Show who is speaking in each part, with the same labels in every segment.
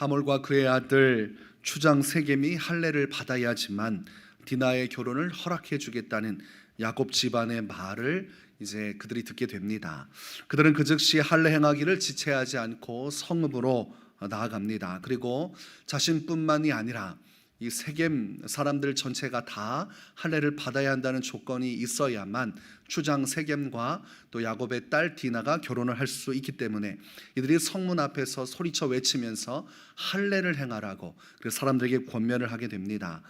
Speaker 1: 하몰과 그의 아들 추장 세겜이 할례를 받아야지만 디나의 결혼을 허락해 주겠다는 야곱 집안의 말을 이제 그들이 듣게 됩니다. 그들은 그 즉시 할례 행하기를 지체하지 않고 성읍으로 나아갑니다. 그리고 자신뿐만이 아니라 이 세겜 사람들 전체가 다 할례를 받아야 한다는 조건이 있어야만 추장 세겜과 또 야곱의 딸 디나가 결혼을 할 수 있기 때문에 이들이 성문 앞에서 소리쳐 외치면서 할례를 행하라고 그래서 사람들에게 권면을 하게 됩니다.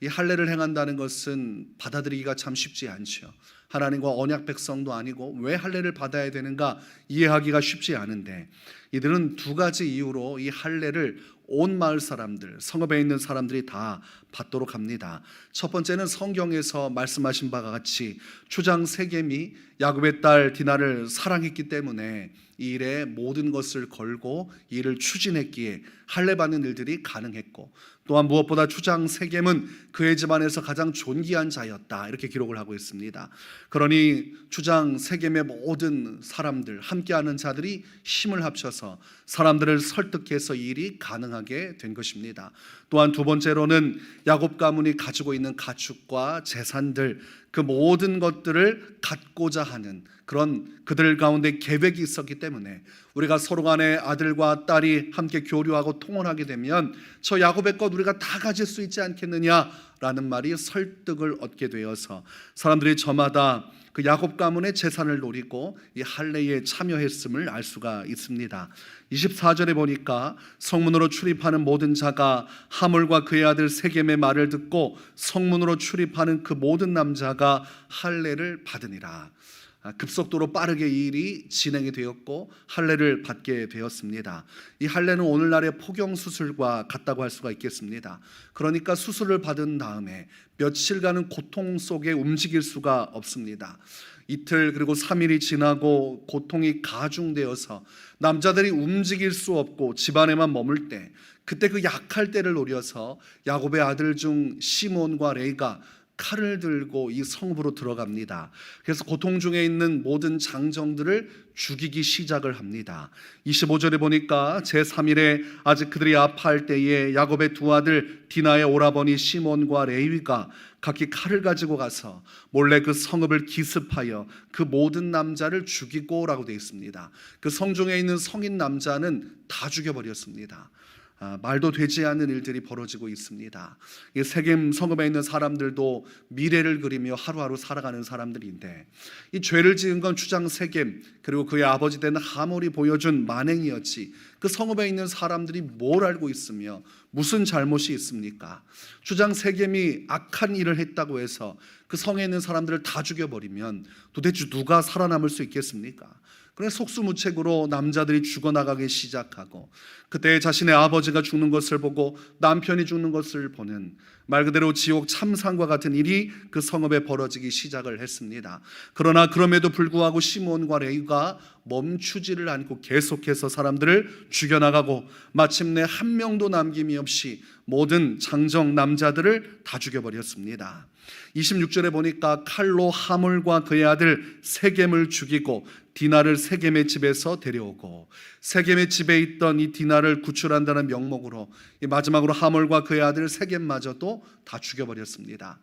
Speaker 1: 이 할례를 행한다는 것은 받아들이기가 참 쉽지 않죠. 하나님과 언약 백성도 아니고 왜 할례를 받아야 되는가 이해하기가 쉽지 않은데 이들은 두 가지 이유로 이 할례를 온 마을 사람들, 성읍에 있는 사람들이 다 받도록 합니다. 첫 번째는 성경에서 말씀하신 바가 같이 추장 세겜이 야곱의 딸 디나를 사랑했기 때문에 이 일에 모든 것을 걸고 이 일을 추진했기에 할례 받는 일들이 가능했고 또한 무엇보다 추장 세겜은 그의 집안에서 가장 존귀한 자였다 이렇게 기록을 하고 있습니다. 그러니 추장 세겜의 모든 사람들 함께하는 자들이 힘을 합쳐서 사람들을 설득해서 이 일이 가능하게 된 것입니다. 또한 두 번째로는 야곱 가문이 가지고 있는 가축과 재산들 그 모든 것들을 갖고자 하는 그런 그들 가운데 계획이 있었기 때문에 우리가 서로 간에 아들과 딸이 함께 교류하고 통혼하게 되면 저 야곱의 것 우리가 다 가질 수 있지 않겠느냐 라는 말이 설득을 얻게 되어서 사람들이 저마다 그 야곱 가문의 재산을 노리고 이 할례에 참여했음을 알 수가 있습니다. 24절에 보니까 성문으로 출입하는 모든 자가 하물과 그의 아들 세겜의 말을 듣고 성문으로 출입하는 그 모든 남자가 할례를 받으니라. 아, 급속도로 빠르게 이 일이 진행이 되었고 할례를 받게 되었습니다. 이 할례는 오늘날의 포경 수술과 같다고 할 수가 있겠습니다. 그러니까 수술을 받은 다음에 며칠간은 고통 속에 움직일 수가 없습니다. 이틀 그리고 3일이 지나고 고통이 가중되어서 남자들이 움직일 수 없고 집안에만 머물 때 그때 그 약할 때를 노려서 야곱의 아들 중 시몬과 레이가 칼을 들고 이 성읍으로 들어갑니다. 그래서 고통 중에 있는 모든 장정들을 죽이기 시작을 합니다. 25절에 보니까 제3일에 아직 그들이 아파할 때에 야곱의 두 아들 디나의 오라버니 시몬과 레위가 각기 칼을 가지고 가서 몰래 그 성읍을 기습하여 그 모든 남자를 죽이고라고 되어 있습니다. 그 성중에 있는 성인 남자는 다 죽여버렸습니다. 아, 말도 되지 않는 일들이 벌어지고 있습니다. 이 세겜 성읍에 있는 사람들도 미래를 그리며 하루하루 살아가는 사람들인데 이 죄를 지은 건 추장 세겜 그리고 그의 아버지 되는 하몰이 보여준 만행이었지 그 성읍에 있는 사람들이 뭘 알고 있으며 무슨 잘못이 있습니까? 추장 세겜이 악한 일을 했다고 해서 그 성에 있는 사람들을 다 죽여버리면 도대체 누가 살아남을 수 있겠습니까? 그래 속수무책으로 남자들이 죽어나가기 시작하고 그때 자신의 아버지가 죽는 것을 보고 남편이 죽는 것을 보는 말 그대로 지옥 참상과 같은 일이 그 성읍에 벌어지기 시작을 했습니다. 그러나 그럼에도 불구하고 시몬과 레이가 멈추지를 않고 계속해서 사람들을 죽여나가고 마침내 한 명도 남김이 없이 모든 장정 남자들을 다 죽여버렸습니다. 26절에 보니까 칼로 하물과 그의 아들 세겜을 죽이고 디나를 세겜의 집에서 데려오고 세겜의 집에 있던 이 디나를 구출한다는 명목으로 마지막으로 하물과 그의 아들 세겜마저도 다 죽여버렸습니다.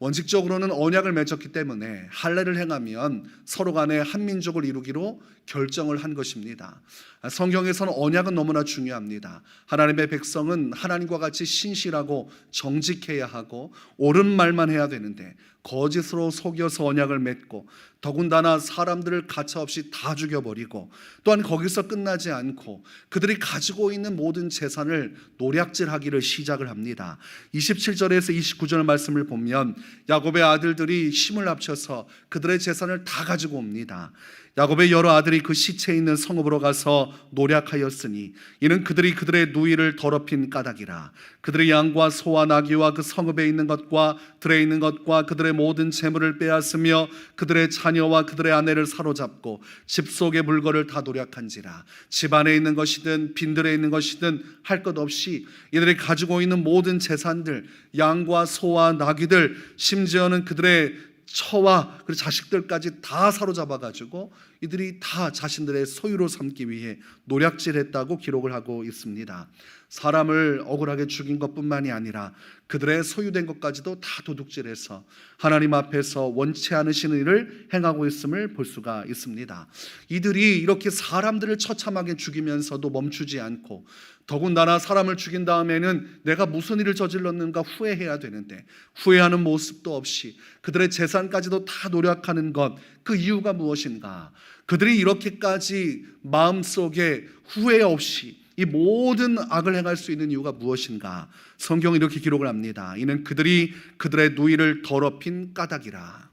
Speaker 1: 원칙적으로는 언약을 맺었기 때문에 할례를 행하면 서로 간에 한 민족을 이루기로 결정을 한 것입니다. 성경에서는 언약은 너무나 중요합니다. 하나님의 백성은 하나님과 같이 신실하고 정직해야 하고 옳은 말만 해야 되는데 거짓으로 속여서 언약을 맺고 더군다나 사람들을 가차없이 다 죽여버리고 또한 거기서 끝나지 않고 그들이 가지고 있는 모든 재산을 노략질하기를 시작을 합니다. 27절에서 29절 말씀을 보면 야곱의 아들들이 힘을 합쳐서 그들의 재산을 다 가지고 옵니다. 야곱의 여러 아들이 그 시체 있는 성읍으로 가서 노략하였으니 이는 그들이 그들의 누이를 더럽힌 까닭이라 그들의 양과 소와 나귀와 그 성읍에 있는 것과 들에 있는 것과 그들의 모든 재물을 빼앗으며 그들의 자녀와 그들의 아내를 사로잡고 집 속의 물건을 다 노략한지라. 집 안에 있는 것이든 빈들에 있는 것이든 할 것 없이 이들이 가지고 있는 모든 재산들 양과 소와 나귀들 심지어는 그들의 처와 그리고 자식들까지 다 사로잡아 가지고 이들이 다 자신들의 소유로 삼기 위해 노략질했다고 기록을 하고 있습니다. 사람을 억울하게 죽인 것뿐만이 아니라 그들의 소유된 것까지도 다 도둑질해서 하나님 앞에서 원치 않으시는 일을 행하고 있음을 볼 수가 있습니다. 이들이 이렇게 사람들을 처참하게 죽이면서도 멈추지 않고 더군다나 사람을 죽인 다음에는 내가 무슨 일을 저질렀는가 후회해야 되는데 후회하는 모습도 없이 그들의 재산까지도 다 노력하는 것 그 이유가 무엇인가? 그들이 이렇게까지 마음속에 후회 없이 이 모든 악을 행할 수 있는 이유가 무엇인가? 성경은 이렇게 기록을 합니다. 이는 그들이 그들의 누이를 더럽힌 까닭이라.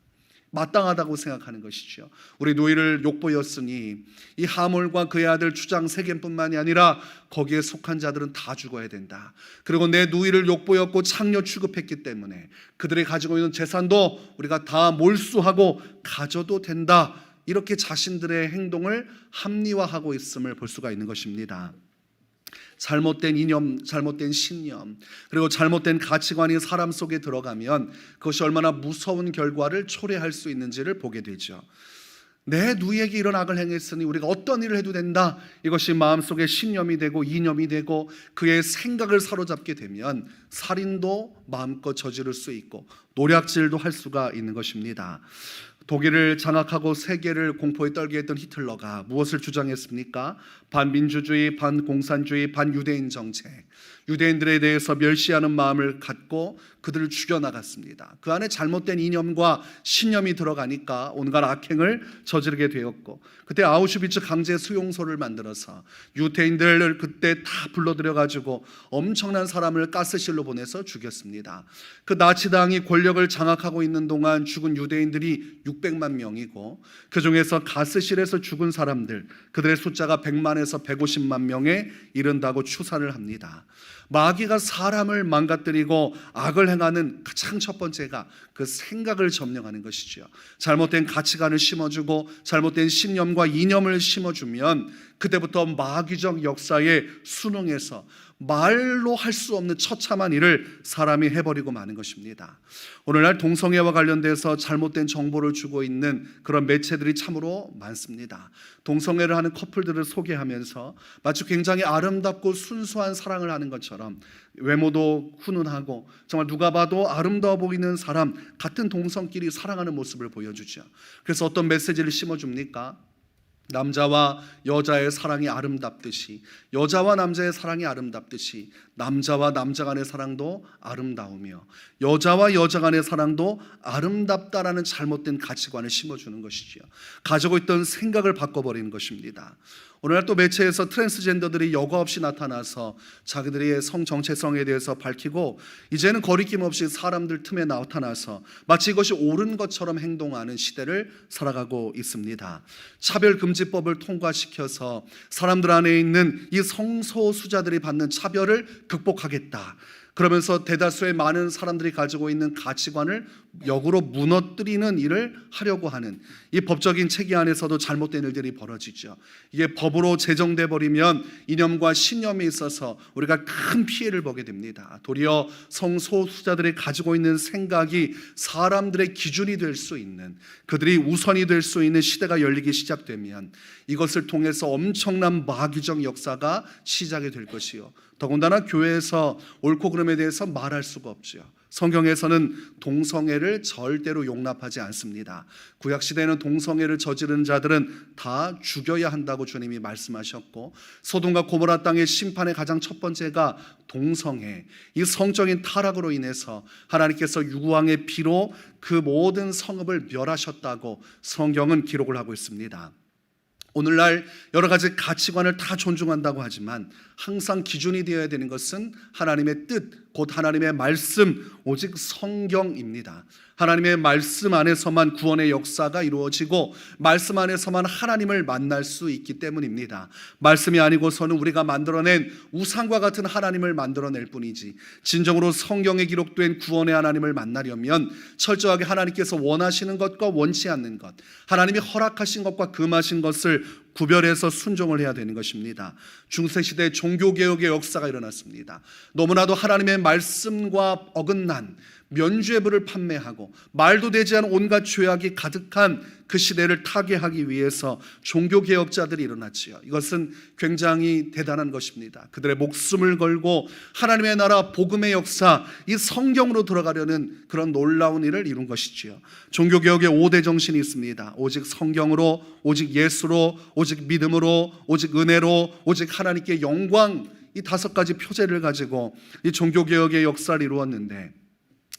Speaker 1: 마땅하다고 생각하는 것이죠. 우리 누이를 욕보였으니 이 하몰과 그의 아들 주장 세겜뿐만이 아니라 거기에 속한 자들은 다 죽어야 된다. 그리고 내 누이를 욕보였고 창녀 취급했기 때문에 그들이 가지고 있는 재산도 우리가 다 몰수하고 가져도 된다. 이렇게 자신들의 행동을 합리화하고 있음을 볼 수가 있는 것입니다. 잘못된 이념, 잘못된 신념, 그리고 잘못된 가치관이 사람 속에 들어가면 그것이 얼마나 무서운 결과를 초래할 수 있는지를 보게 되죠. 내 누이에게 이런 악을 행했으니 우리가 어떤 일을 해도 된다. 이것이 마음속에 신념이 되고 이념이 되고 그의 생각을 사로잡게 되면 살인도 마음껏 저지를 수 있고 노략질도 할 수가 있는 것입니다. 독일을 장악하고 세계를 공포에 떨게 했던 히틀러가 무엇을 주장했습니까? 반민주주의, 반공산주의, 반유대인 정책. 유대인들에 대해서 멸시하는 마음을 갖고 그들을 죽여나갔습니다. 그 안에 잘못된 이념과 신념이 들어가니까 온갖 악행을 저지르게 되었고 그때 아우슈비츠 강제 수용소를 만들어서 유대인들을 그때 다 불러들여 가지고 엄청난 사람을 가스실로 보내서 죽였습니다. 그 나치당이 권력을 장악하고 있는 동안 죽은 유대인들이 600만 명이고 그 중에서 가스실에서 죽은 사람들 그들의 숫자가 100만에서 150만 명에 이른다고 추산을 합니다. 마귀가 사람을 망가뜨리고 악을 행하는 가장 첫 번째가 그 생각을 점령하는 것이죠. 잘못된 가치관을 심어주고 잘못된 신념과 이념을 심어주면 그때부터 마귀적 역사에 순응해서 말로 할 수 없는 처참한 일을 사람이 해버리고 마는 것입니다. 오늘날 동성애와 관련돼서 잘못된 정보를 주고 있는 그런 매체들이 참으로 많습니다. 동성애를 하는 커플들을 소개하면서 마치 굉장히 아름답고 순수한 사랑을 하는 것처럼 외모도 훈훈하고 정말 누가 봐도 아름다워 보이는 사람 같은 동성끼리 사랑하는 모습을 보여주죠. 그래서 어떤 메시지를 심어줍니까? 남자와 여자의 사랑이 아름답듯이 여자와 남자의 사랑이 아름답듯이 남자와 남자 간의 사랑도 아름다우며 여자와 여자 간의 사랑도 아름답다라는 잘못된 가치관을 심어주는 것이지요. 가지고 있던 생각을 바꿔버리는 것입니다. 오늘날 또 매체에서 트랜스젠더들이 여과 없이 나타나서 자기들의 성 정체성에 대해서 밝히고 이제는 거리낌 없이 사람들 틈에 나타나서 마치 이것이 옳은 것처럼 행동하는 시대를 살아가고 있습니다. 차별금지법을 통과시켜서 사람들 안에 있는 이 성소수자들이 받는 차별을 극복하겠다. 그러면서 대다수의 많은 사람들이 가지고 있는 가치관을 역으로 무너뜨리는 일을 하려고 하는 이 법적인 체계 안에서도 잘못된 일들이 벌어지죠. 이게 법으로 제정돼 버리면 이념과 신념에 있어서 우리가 큰 피해를 보게 됩니다. 도리어 성소수자들이 가지고 있는 생각이 사람들의 기준이 될 수 있는 그들이 우선이 될 수 있는 시대가 열리기 시작되면 이것을 통해서 엄청난 마귀적 역사가 시작이 될 것이요. 더군다나 교회에서 옳고 그 름에 대해서 말할 수가 없죠. 성경에서는 동성애를 절대로 용납하지 않습니다. 구약 시대에는 동성애를 저지른 자들은 다 죽여야 한다고 주님이 말씀하셨고 소돔과 고모라 땅의 심판의 가장 첫 번째가 동성애, 이 성적인 타락으로 인해서 하나님께서 유구왕의 피로 그 모든 성읍을 멸하셨다고 성경은 기록을 하고 있습니다. 오늘날 여러 가지 가치관을 다 존중한다고 하지만 항상 기준이 되어야 되는 것은 하나님의 뜻, 곧 하나님의 말씀, 오직 성경입니다. 하나님의 말씀 안에서만 구원의 역사가 이루어지고 말씀 안에서만 하나님을 만날 수 있기 때문입니다. 말씀이 아니고서는 우리가 만들어낸 우상과 같은 하나님을 만들어낼 뿐이지 진정으로 성경에 기록된 구원의 하나님을 만나려면 철저하게 하나님께서 원하시는 것과 원치 않는 것, 하나님이 허락하신 것과 금하신 것을 구별해서 순종을 해야 되는 것입니다. 중세 시대 종교 개혁의 역사가 일어났습니다. 너무나도 하나님의 말씀과 어긋난 면죄부를 판매하고 말도 되지 않은 온갖 죄악이 가득한 그 시대를 타개하기 위해서 종교 개혁자들이 일어났지요. 이것은 굉장히 대단한 것입니다. 그들의 목숨을 걸고 하나님의 나라 복음의 역사 이 성경으로 들어가려는 그런 놀라운 일을 이룬 것이지요. 종교 개혁의 5대 정신이 있습니다. 오직 성경으로, 오직 예수로, 오직 믿음으로, 오직 은혜로, 오직 하나님께 영광 이 다섯 가지 표제를 가지고 이 종교 개혁의 역사를 이루었는데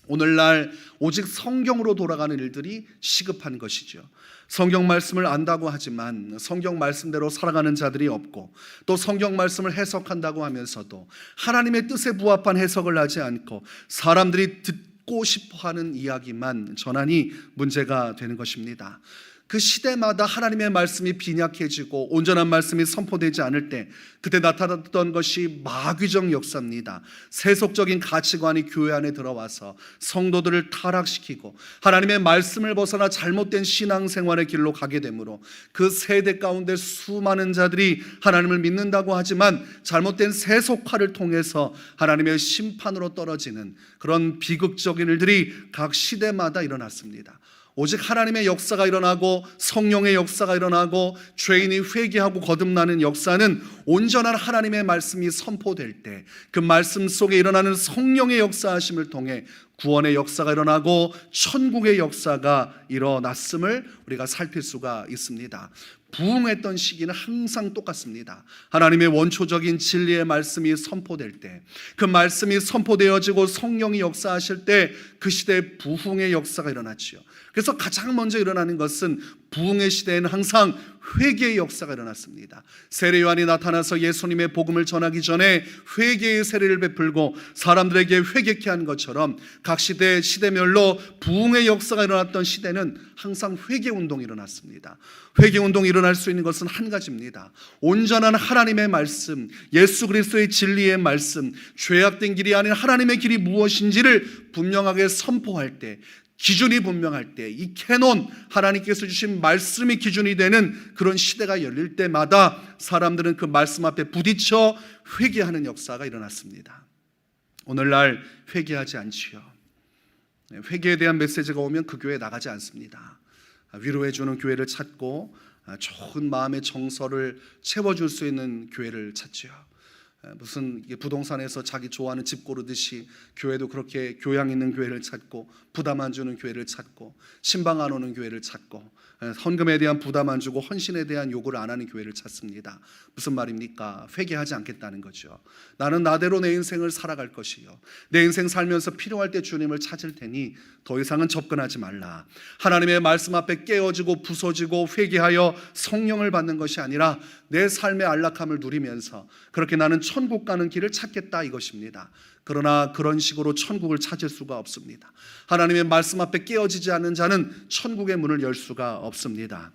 Speaker 1: 오늘날 오직 성경으로 돌아가는 일들이 시급한 것이죠. 성경 말씀을 안다고 하지만 성경 말씀대로 살아가는 자들이 없고 또 성경 말씀을 해석한다고 하면서도 하나님의 뜻에 부합한 해석을 하지 않고 사람들이 듣고 싶어 하는 이야기만 전하니 문제가 되는 것입니다. 그 시대마다 하나님의 말씀이 빈약해지고 온전한 말씀이 선포되지 않을 때 그때 나타났던 것이 마귀적 역사입니다. 세속적인 가치관이 교회 안에 들어와서 성도들을 타락시키고 하나님의 말씀을 벗어나 잘못된 신앙생활의 길로 가게 되므로 그 세대 가운데 수많은 자들이 하나님을 믿는다고 하지만 잘못된 세속화를 통해서 하나님의 심판으로 떨어지는 그런 비극적인 일들이 각 시대마다 일어났습니다. 오직 하나님의 역사가 일어나고 성령의 역사가 일어나고 죄인이 회개하고 거듭나는 역사는 온전한 하나님의 말씀이 선포될 때 그 말씀 속에 일어나는 성령의 역사하심을 통해 구원의 역사가 일어나고 천국의 역사가 일어났음을 우리가 살필 수가 있습니다. 부흥했던 시기는 항상 똑같습니다. 하나님의 원초적인 진리의 말씀이 선포될 때, 그 말씀이 선포되어지고 성령이 역사하실 때 그 시대에 부흥의 역사가 일어났지요. 그래서 가장 먼저 일어나는 것은 부흥의 시대에는 항상 회개의 역사가 일어났습니다. 세례 요한이 나타나서 예수님의 복음을 전하기 전에 회개의 세례를 베풀고 사람들에게 회개케 한 것처럼 각 시대 시대별로 부흥의 역사가 일어났던 시대는 항상 회개 운동이 일어났습니다. 회개 운동이 일어날 수 있는 것은 한 가지입니다. 온전한 하나님의 말씀, 예수 그리스도의 진리의 말씀, 죄악된 길이 아닌 하나님의 길이 무엇인지를 분명하게 선포할 때 기준이 분명할 때 이 캐논 하나님께서 주신 말씀이 기준이 되는 그런 시대가 열릴 때마다 사람들은 그 말씀 앞에 부딪혀 회개하는 역사가 일어났습니다. 오늘날 회개하지 않지요. 네, 회개에 대한 메시지가 오면 그 교회 나가지 않습니다. 위로해 주는 교회를 찾고 좋은 마음의 정서를 채워줄 수 있는 교회를 찾지요. 무슨 부동산에서 자기 좋아하는 집 고르듯이 교회도 그렇게 교양 있는 교회를 찾고 부담 안 주는 교회를 찾고 신방 안 오는 교회를 찾고 헌금에 대한 부담 안 주고 헌신에 대한 요구를 안 하는 교회를 찾습니다. 무슨 말입니까? 회개하지 않겠다는 거죠. 나는 나대로 내 인생을 살아갈 것이요. 내 인생 살면서 필요할 때 주님을 찾을 테니 더 이상은 접근하지 말라. 하나님의 말씀 앞에 깨어지고 부서지고 회개하여 성령을 받는 것이 아니라 내 삶의 안락함을 누리면서 그렇게 나는 천국 가는 길을 찾겠다 이것입니다. 그러나 그런 식으로 천국을 찾을 수가 없습니다. 하나님의 말씀 앞에 깨어지지 않는 자는 천국의 문을 열 수가 없습니다.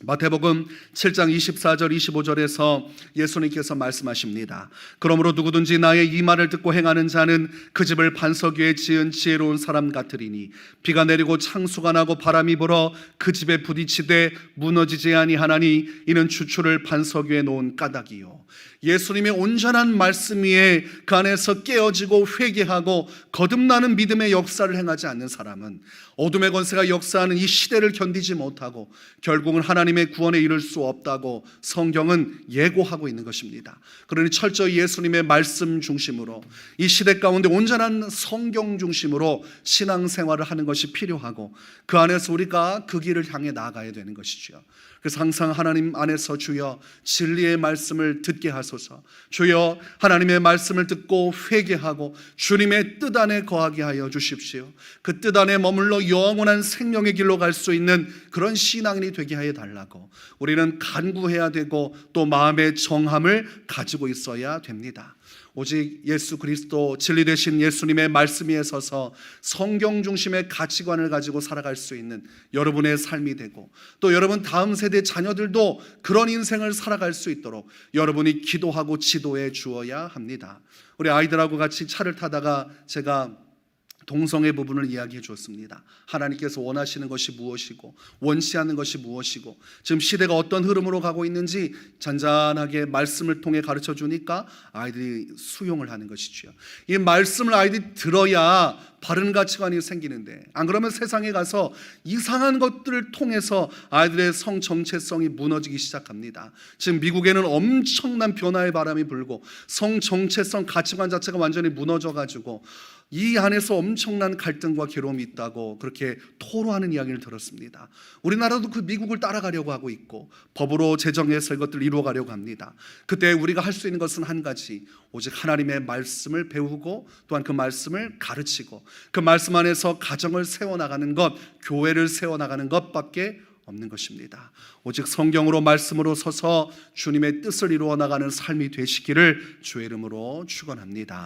Speaker 1: 마태복음 7장 24절 25절에서 예수님께서 말씀하십니다. 그러므로 누구든지 나의 이 말을 듣고 행하는 자는 그 집을 반석 위에 지은 지혜로운 사람 같으리니 비가 내리고 창수가 나고 바람이 불어 그 집에 부딪히되 무너지지 아니하나니 이는 추출을 반석 위에 놓은 까닭이요. 예수님의 온전한 말씀 위에 그 안에서 깨어지고 회개하고 거듭나는 믿음의 역사를 행하지 않는 사람은 어둠의 권세가 역사하는 이 시대를 견디지 못하고 결국은 하나님 의 구원에 이를 수 없다고 성경은 예고하고 있는 것입니다. 그러니 철저히 예수님의 말씀 중심으로 이 시대 가운데 온전한 성경 중심으로 신앙생활을 하는 것이 필요하고 그 안에서 우리가 그 길을 향해 나아가야 되는 것이죠. 그래서 항상 하나님 안에서 주여 진리의 말씀을 듣게 하소서. 주여 하나님의 말씀을 듣고 회개하고 주님의 뜻 안에 거하게 하여 주십시오. 그 뜻 안에 머물러 영원한 생명의 길로 갈 수 있는 그런 신앙인이 되게 하여 달라고. 우리는 간구해야 되고 또 마음의 정함을 가지고 있어야 됩니다. 오직 예수 그리스도 진리 되신 예수님의 말씀 위에 서서 성경 중심의 가치관을 가지고 살아갈 수 있는 여러분의 삶이 되고 또 여러분 다음 세대 자녀들도 그런 인생을 살아갈 수 있도록 여러분이 기도하고 지도해 주어야 합니다. 우리 아이들하고 같이 차를 타다가 제가 동성애 부분을 이야기해 주었습니다. 하나님께서 원하시는 것이 무엇이고 원치 않는 것이 무엇이고 지금 시대가 어떤 흐름으로 가고 있는지 잔잔하게 말씀을 통해 가르쳐 주니까 아이들이 수용을 하는 것이지요. 이 말씀을 아이들이 들어야 바른 가치관이 생기는데 안 그러면 세상에 가서 이상한 것들을 통해서 아이들의 성 정체성이 무너지기 시작합니다. 지금 미국에는 엄청난 변화의 바람이 불고 성 정체성 가치관 자체가 완전히 무너져 가지고 이 안에서 엄청난 갈등과 괴로움이 있다고 그렇게 토로하는 이야기를 들었습니다. 우리나라도 그 미국을 따라가려고 하고 있고 법으로 제정해서 이것들을 이루어가려고 합니다. 그때 우리가 할 수 있는 것은 한 가지 오직 하나님의 말씀을 배우고 또한 그 말씀을 가르치고 그 말씀 안에서 가정을 세워나가는 것, 교회를 세워나가는 것밖에 없는 것입니다. 오직 성경으로 말씀으로 서서 주님의 뜻을 이루어 나가는 삶이 되시기를 주의 이름으로 축원합니다.